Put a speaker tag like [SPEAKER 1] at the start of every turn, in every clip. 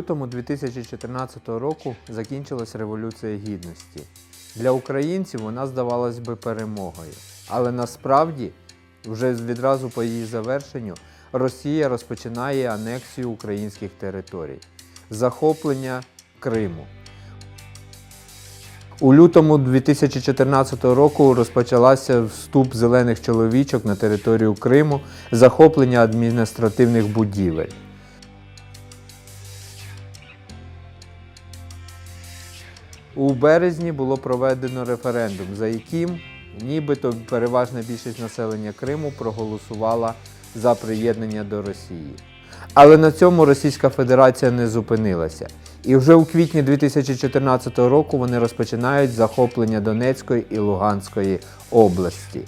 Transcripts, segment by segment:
[SPEAKER 1] Лютому 2014 року закінчилась Революція Гідності. Для українців вона здавалась би перемогою. Але насправді, вже відразу по її завершенню, Росія розпочинає анексію українських територій, захоплення Криму. У лютому 2014 року розпочалася вступ зелених чоловічок на територію Криму, захоплення адміністративних будівель. У березні було проведено референдум, за яким нібито переважна більшість населення Криму проголосувала за приєднання до Росії. Але на цьому Російська Федерація не зупинилася. І вже у квітні 2014 року вони розпочинають захоплення Донецької і Луганської області.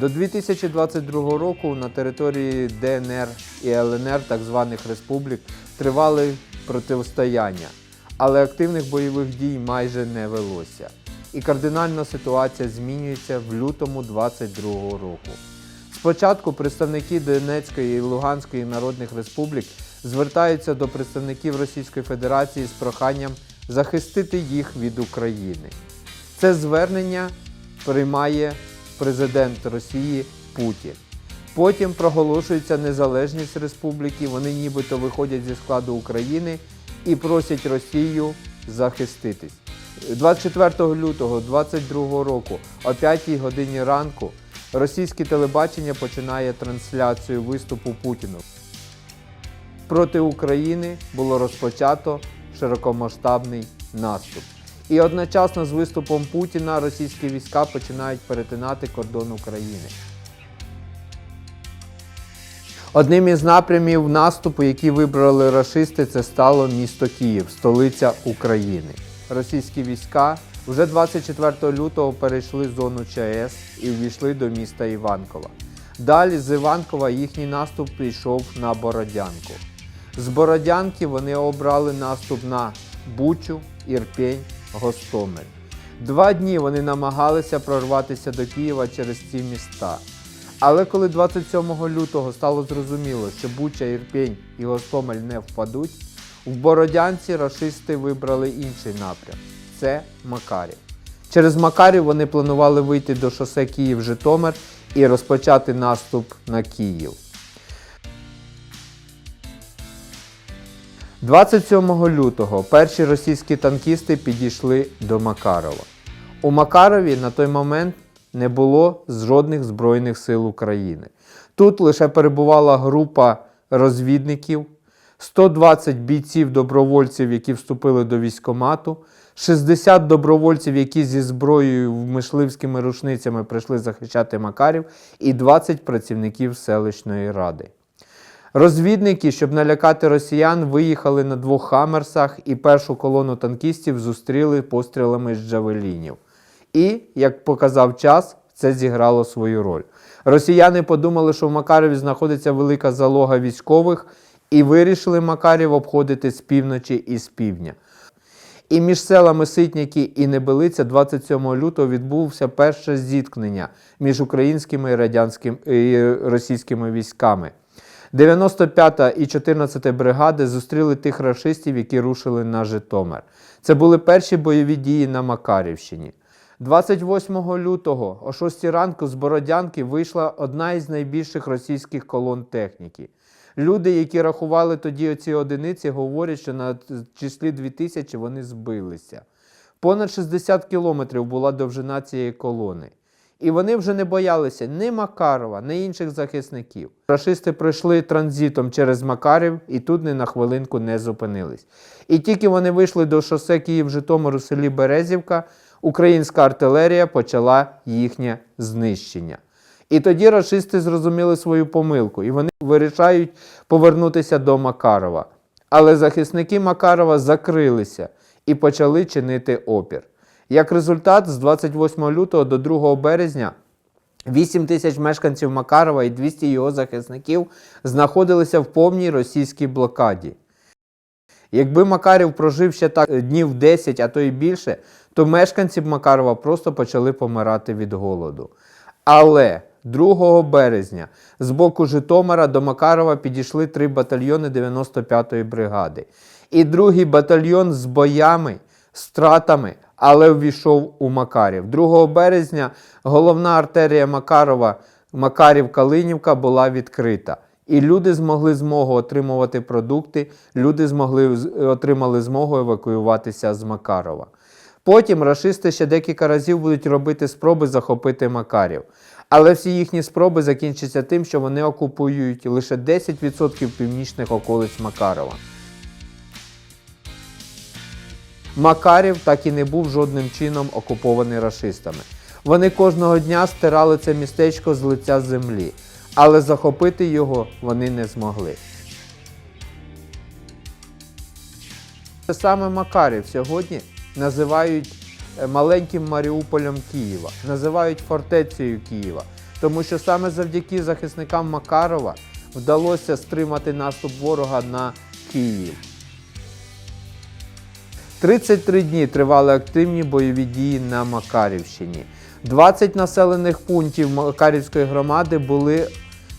[SPEAKER 1] До 2022 року на території ДНР і ЛНР, так званих республік, тривали протистояння, але активних бойових дій майже не велося. І кардинально ситуація змінюється в лютому 2022 року. Спочатку представники Донецької і Луганської народних республік звертаються до представників Російської Федерації з проханням захистити їх від України. Це звернення приймає президент Росії Путін. Потім проголошується незалежність республіки, вони нібито виходять зі складу України і просять Росію захиститись. 24 лютого 2022 року о 5 годині ранку російське телебачення починає трансляцію виступу Путіну. Проти України було розпочато широкомасштабний наступ. І одночасно з виступом Путіна російські війська починають перетинати кордон України. Одним із напрямів наступу, які вибрали рашисти, це стало місто Київ, столиця України. Російські війська вже 24 лютого перейшли зону ЧАЕС і увійшли до міста Іванкова. Далі з Іванкова їхній наступ пішов на Бородянку. З Бородянки вони обрали наступ на Бучу, Ірпень, Гостомель. Два дні вони намагалися прорватися до Києва через ці міста. Але коли 27 лютого стало зрозуміло, що Буча, Ірпень і Гостомель не впадуть, в Бородянці рашисти вибрали інший напрям це Макарів. Через Макарів вони планували вийти до шосе Київ-Житомир і розпочати наступ на Київ. 27 лютого перші російські танкісти підійшли до Макарова. У Макарові на той момент не було жодних Збройних сил України. Тут лише перебувала група розвідників, 120 бійців-добровольців, які вступили до військомату, 60 добровольців, які зі зброєю мисливськими рушницями прийшли захищати Макарів, і 20 працівників селищної ради. Розвідники, щоб налякати росіян, виїхали на двох хамерсах і першу колону танкістів зустріли пострілами з джавелінів. І, як показав час, це зіграло свою роль. Росіяни подумали, що в Макарові знаходиться велика залога військових, і вирішили Макарів обходити з півночі і з півдня. І між селами Ситніки і Небелиця 27 лютого відбувся перше зіткнення між українськими і радянськими і російськими військами. 95 і 14 бригади зустріли тих рашистів, які рушили на Житомир. Це були перші бойові дії на Макарівщині. 28 лютого о 6 ранку з Бородянки вийшла одна із найбільших російських колон техніки. Люди, які рахували тоді оці одиниці, говорять, що на числі 2000 вони збилися. Понад 60 кілометрів була довжина цієї колони. І вони вже не боялися ні Макарова, ні інших захисників. Рашисти пройшли транзитом через Макарів і тут ні на хвилинку не зупинились. І тільки вони вийшли до шосе Київ-Житомир у селі Березівка, українська артилерія почала їхнє знищення. І тоді рашисти зрозуміли свою помилку, і вони вирішають повернутися до Макарова. Але захисники Макарова закрилися і почали чинити опір. Як результат, з 28 лютого до 2 березня 8 тисяч мешканців Макарова і 200 його захисників знаходилися в повній російській блокаді. Якби Макарів прожив ще так днів 10, а то й більше, то мешканці Макарова просто почали помирати від голоду. Але 2 березня з боку Житомира до Макарова підійшли три батальйони 95-ї бригади. І другий батальйон з боями, стратами, але ввійшов у Макарів. 2 березня головна артерія Макарова Макарів-Калинівка була відкрита. І люди змогли змогу отримувати продукти, люди змогли отримали змогу евакуюватися з Макарова. Потім рашисти ще декілька разів будуть робити спроби захопити Макарів. Але всі їхні спроби закінчаться тим, що вони окупують лише 10% північних околиць Макарова. Макарів так і не був жодним чином окупований рашистами. Вони кожного дня стирали це містечко з лиця землі, але захопити його вони не змогли. Те саме Макарів сьогодні називають е, маленьким Маріуполем Києва, називають фортецею Києва, тому що саме завдяки захисникам Макарова вдалося стримати наступ ворога на Київ. 33 дні тривали активні бойові дії на Макарівщині. 20 населених пунктів Макарівської громади були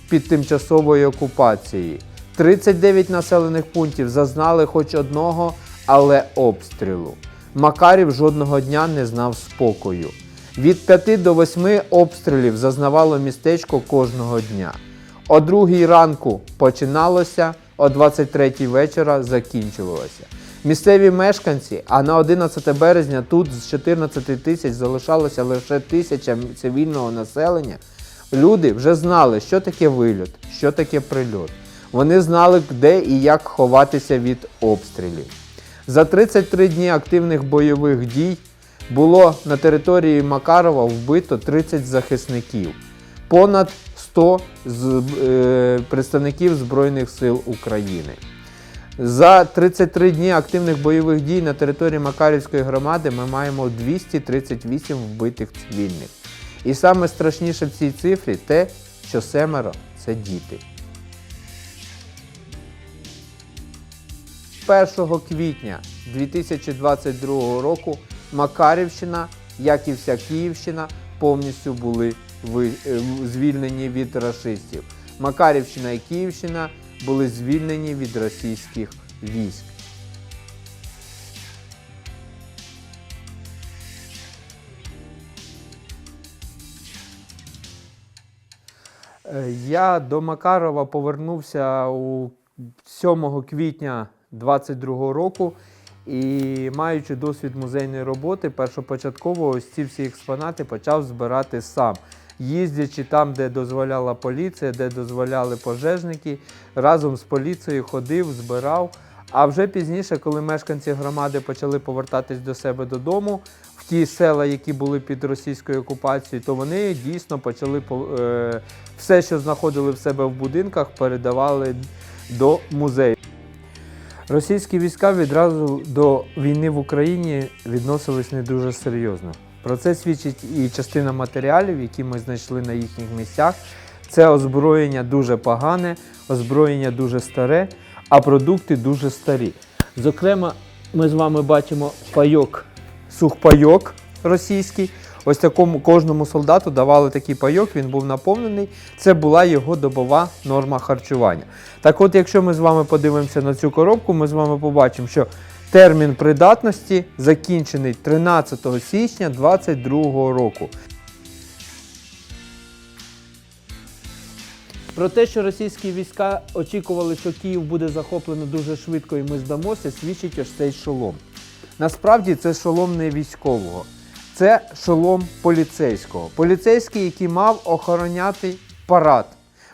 [SPEAKER 1] під тимчасовою окупацією. 39 населених пунктів зазнали хоч одного, але обстрілу. Макарів жодного дня не знав спокою. Від 5 до 8 обстрілів зазнавало містечко кожного дня. О 2 ранку починалося, о 23-й вечора закінчувалося. Місцеві мешканці, а на 11 березня тут з 14 тисяч залишалося лише тисяча цивільного населення. Люди вже знали, що таке вильот, що таке прильот. Вони знали, де і як ховатися від обстрілів. За 33 дні активних бойових дій було на території Макарова вбито 30 захисників, понад 100 з, е, представників Збройних сил України. За 33 дні активних бойових дій на території Макарівської громади ми маємо 238 вбитих цивільних. І саме страшніше в цій цифрі те, що семеро це діти. 1 квітня 2022 року Макарівщина, як і вся Київщина, повністю були звільнені від рашистів. Макарівщина і Київщина були звільнені від російських військ. Е, Я до Макарова повернувся у 7 квітня 22 року і, маючи досвід музейної роботи, першопочатково ось ці всі експонати почав збирати сам. Їздячи там, де дозволяла поліція, де дозволяли пожежники, разом з поліцією ходив, збирав. А вже пізніше, коли мешканці громади почали повертатись до себе додому, в ті села, які були під російською окупацією, то вони дійсно почали по- е, все, що знаходили в себе в будинках, передавали до музею. Російські війська відразу до війни в Україні відносились не дуже серйозно. Про це свідчить і частина матеріалів, які ми знайшли на їхніх місцях. Це озброєння дуже погане, озброєння дуже старе, а продукти дуже старі. Зокрема, ми з вами бачимо пайок, сухпайок російський. Ось такому кожному солдату давали такий пайок, він був наповнений. Це була його добова норма харчування. Так от, якщо ми з вами подивимося на цю коробку, ми з вами побачимо, що термін придатності закінчений 13 січня 2022 року. Про те, що російські війська очікували, що Київ буде захоплено дуже швидко і ми здамося, свідчить ось цей шолом. Насправді це шолом не військового, це шолом поліцейського. Поліцейський, який мав охороняти парад.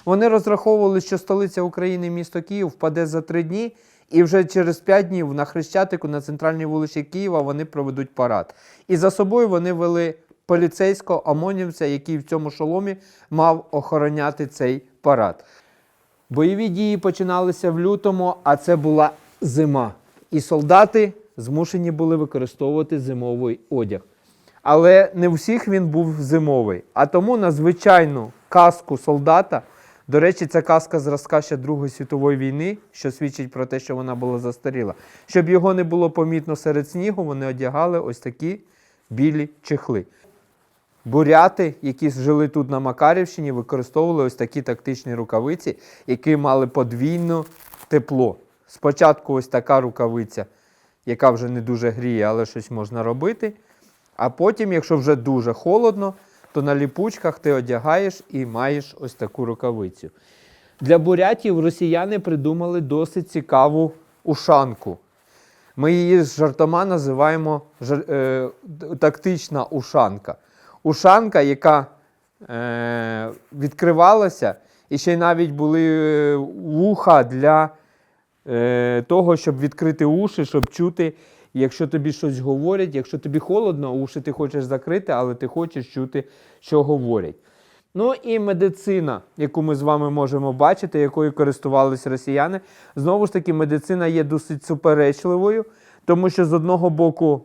[SPEAKER 1] Вони розраховували, що столиця України, місто Київ, впаде за три дні, і вже через п'ять днів на Хрещатику на центральній вулиці Києва вони проведуть парад. І за собою вони вели поліцейського ОМОНівця, який в цьому шоломі мав охороняти цей парад. Бойові дії починалися в лютому, а це була зима. І солдати змушені були використовувати зимовий одяг. Але не всіх він був зимовий. А тому на звичайну каску солдата, до речі, це каска зразка ще Другої світової війни, що свідчить про те, що вона була застаріла. Щоб його не було помітно серед снігу, вони одягали ось такі білі чехли. буряти, які жили тут на Макарівщині, використовували ось такі тактичні рукавиці, які мали подвійне тепло. Спочатку ось така рукавиця, яка вже не дуже гріє, але щось можна робити. А потім, якщо вже дуже холодно, то на ліпучках ти одягаєш і маєш ось таку рукавицю. Для бурятів росіяни придумали досить цікаву ушанку. Ми її з жартома називаємо е, тактична ушанка. Ушанка, яка е, відкривалася, і ще й навіть були е, вуха для е, того, щоб відкрити уші, щоб чути, якщо тобі щось говорять, якщо тобі холодно, уші ти хочеш закрити, але ти хочеш чути, що говорять. Ну і медицина, яку ми з вами можемо бачити, якою користувалися росіяни. Знову ж таки, медицина є досить суперечливою, тому що з одного боку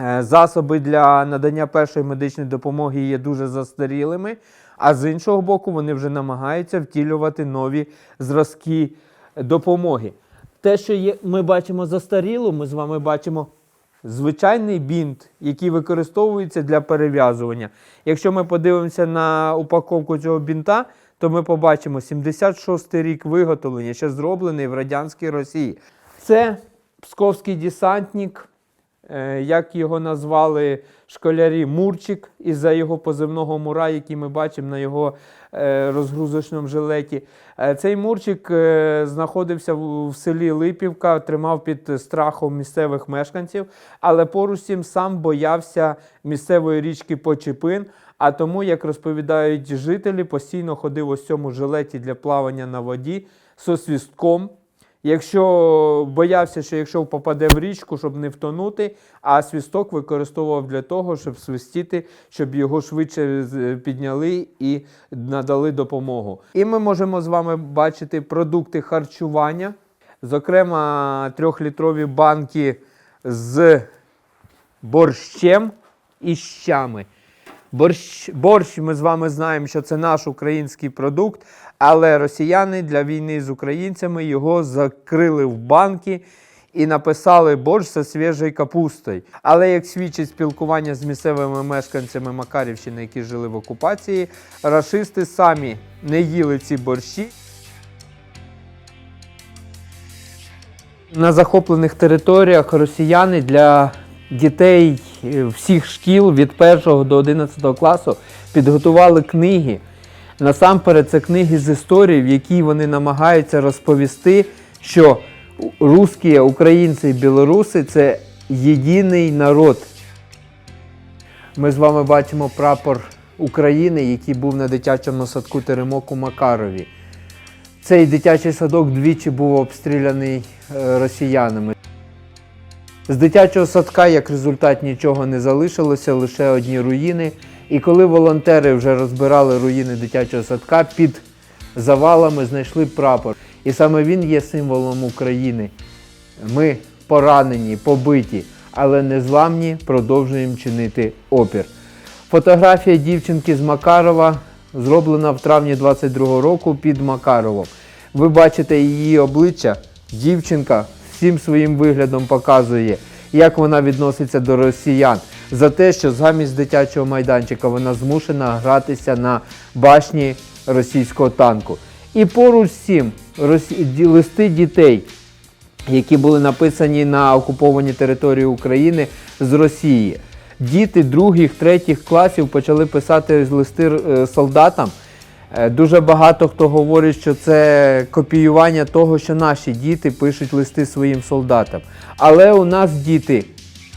[SPEAKER 1] е, засоби для надання першої медичної допомоги є дуже застарілими, а з іншого боку, вони вже намагаються втілювати нові зразки допомоги. Те, що є, ми бачимо застарілу, ми з вами бачимо звичайний бінт, який використовується для перев'язування. Якщо ми подивимося на упаковку цього бінта, то ми побачимо 76 рік виготовлення, ще зроблений в радянській Росії. Це псковський десантник, як його назвали школярі Мурчик, із-за його позивного мура, який ми бачимо на його е, розгрузочному жилеті. Е, Цей Мурчик е, знаходився в селі Липівка, тримав під страхом місцевих мешканців, але поруч з цим сам боявся місцевої річки Почепин. А тому, як розповідають жителі, постійно ходив в цьому жилеті для плавання на воді зі свістком. Якщо боявся, що якщо попаде в річку, щоб не втонути, а свісток використовував для того, щоб свистіти, щоб його швидше підняли і надали допомогу. І ми можемо з вами бачити продукти харчування, зокрема, трьохлітрові банки з борщем і щами. Борщ, борщ, ми з вами знаємо, що це наш український продукт, але росіяни для війни з українцями його закрили в банки і написали борщ зі свіжою капустою. Але як свідчить спілкування з місцевими мешканцями Макарівщини, які жили в окупації, рашисти самі не їли ці борщі. На захоплених територіях росіяни для дітей всіх шкіл від 1 до 11 класу підготували книги. Насамперед, це книги з історії, в якій вони намагаються розповісти, що русські, українці і білоруси це єдиний народ. Ми з вами бачимо прапор України, який був на дитячому садку Теремок у Макарові. Цей дитячий садок двічі був обстріляний е, росіянами. З дитячого садка, як результат, нічого не залишилося, лише одні руїни. І коли волонтери вже розбирали руїни дитячого садка, під завалами знайшли прапор. І саме він є символом України. Ми поранені, побиті, але незламні, продовжуємо чинити опір. Фотографія дівчинки з Макарова зроблена в травні 22 року під Макаровом. Ви бачите її обличчя. Дівчинка всім своїм виглядом показує, як вона відноситься до росіян. За те, що замість дитячого майданчика вона змушена гратися на башні російського танку. І поруч з цим листи дітей, які були написані на окупованій території України з Росії. Діти других, третіх класів почали писати листи е, солдатам. Е, Дуже багато хто говорить, що це копіювання того, що наші діти пишуть листи своїм солдатам. Але у нас діти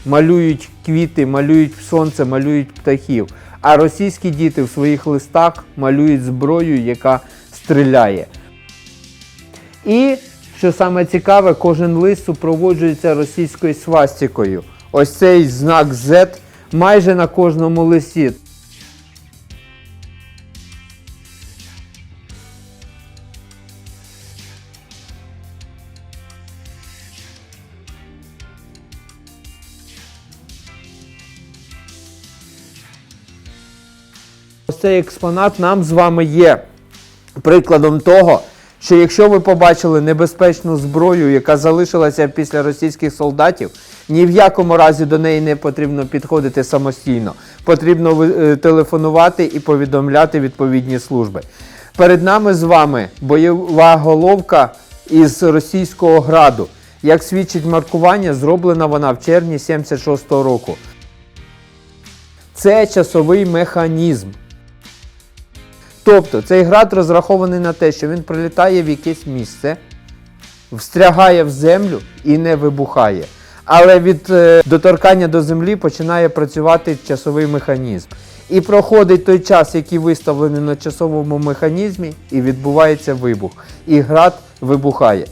[SPEAKER 1] малюють квіти, малюють сонце, малюють птахів. А російські діти в своїх листах малюють зброю, яка стріляє. І що саме цікаве, кожен лист супроводжується російською свастикою. Ось цей знак Z майже на кожному листі. Ось цей експонат нам з вами є прикладом того, що якщо ви побачили небезпечну зброю, яка залишилася після російських солдатів, ні в якому разі до неї не потрібно підходити самостійно. Потрібно е, телефонувати і повідомляти відповідні служби. Перед нами з вами бойова головка із російського граду. Як свідчить маркування, зроблена вона в червні 76-го року. Це часовий механізм. Тобто цей град розрахований на те, що він прилітає в якесь місце, встрягає в землю і не вибухає. Але від е, доторкання до землі починає працювати часовий механізм. І проходить той час, який виставлений на часовому механізмі, і відбувається вибух. І град вибухає.